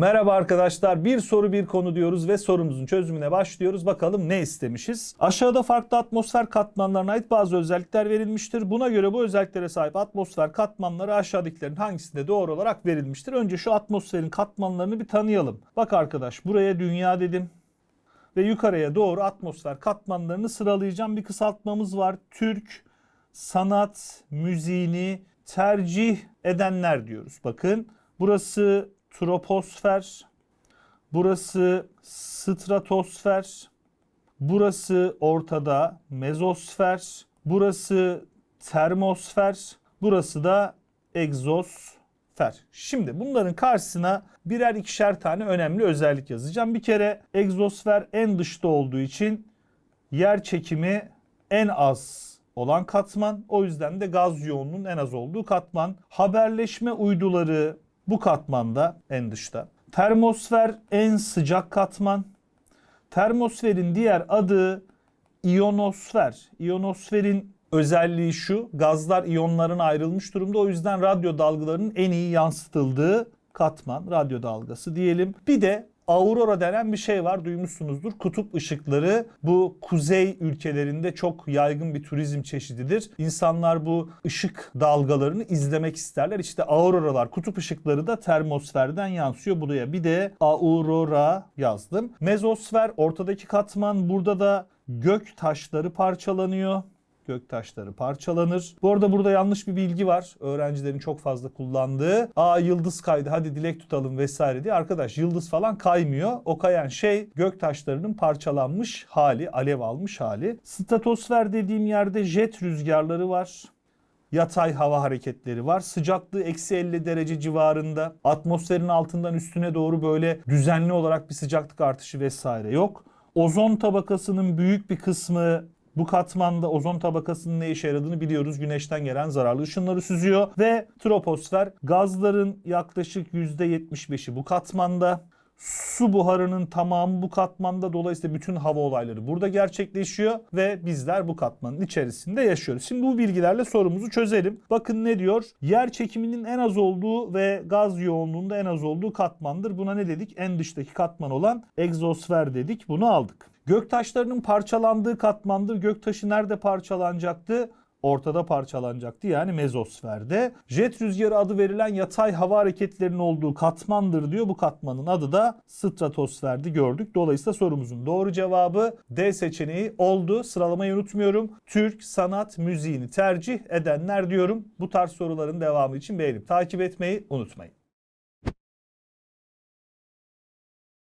Merhaba arkadaşlar. Bir soru bir konu diyoruz ve sorumuzun çözümüne başlıyoruz. Bakalım ne istemişiz? Aşağıda farklı atmosfer katmanlarına ait bazı özellikler verilmiştir. Buna göre bu özelliklere sahip atmosfer katmanları aşağıdakilerin hangisinde doğru olarak verilmiştir? Önce şu atmosferin katmanlarını bir tanıyalım. Bak arkadaş buraya dünya dedim ve yukarıya doğru atmosfer katmanlarını sıralayacağım. Bir kısaltmamız var. Türk sanat müziğini tercih edenler diyoruz. Bakın burası troposfer, burası stratosfer, burası ortada mezosfer, burası termosfer, burası da egzosfer. Şimdi bunların karşısına birer ikişer tane önemli özellik yazacağım. Bir kere egzosfer en dışta olduğu için yer çekimi en az olan katman. O yüzden de gaz yoğunluğunun en az olduğu katman. Haberleşme uyduları bu katmanda en dışta. Termosfer en sıcak katman. Termosferin diğer adı iyonosfer. İyonosferin özelliği şu. Gazlar iyonların ayrılmış durumda. O yüzden radyo dalgalarının en iyi yansıtıldığı katman. Radyo dalgası diyelim. Bir de aurora denen bir şey var duymuşsunuzdur. Kutup ışıkları bu kuzey ülkelerinde çok yaygın bir turizm çeşididir. İnsanlar bu ışık dalgalarını izlemek isterler. İşte auroralar, kutup ışıkları da termosferden yansıyor buraya. Bir de aurora yazdım. Mezosfer ortadaki katman burada da gök taşları parçalanıyor gök taşları parçalanır. Bu arada burada yanlış bir bilgi var. Öğrencilerin çok fazla kullandığı. Aa yıldız kaydı hadi dilek tutalım vesaire diye. Arkadaş yıldız falan kaymıyor. O kayan şey gök taşlarının parçalanmış hali, alev almış hali. Stratosfer dediğim yerde jet rüzgarları var yatay hava hareketleri var. Sıcaklığı eksi 50 derece civarında. Atmosferin altından üstüne doğru böyle düzenli olarak bir sıcaklık artışı vesaire yok. Ozon tabakasının büyük bir kısmı bu katmanda ozon tabakasının ne işe yaradığını biliyoruz. Güneşten gelen zararlı ışınları süzüyor ve troposfer gazların yaklaşık %75'i bu katmanda. Su buharının tamamı bu katmanda dolayısıyla bütün hava olayları burada gerçekleşiyor ve bizler bu katmanın içerisinde yaşıyoruz. Şimdi bu bilgilerle sorumuzu çözelim. Bakın ne diyor? Yer çekiminin en az olduğu ve gaz yoğunluğunda en az olduğu katmandır. Buna ne dedik? En dıştaki katman olan egzosfer dedik. Bunu aldık. Göktaşlarının parçalandığı katmandır. Göktaşı nerede parçalanacaktı? Ortada parçalanacaktı yani mezosferde. Jet rüzgarı adı verilen yatay hava hareketlerinin olduğu katmandır diyor. Bu katmanın adı da stratosferdi gördük. Dolayısıyla sorumuzun doğru cevabı D seçeneği oldu. Sıralamayı unutmuyorum. Türk sanat müziğini tercih edenler diyorum. Bu tarz soruların devamı için beğenip takip etmeyi unutmayın.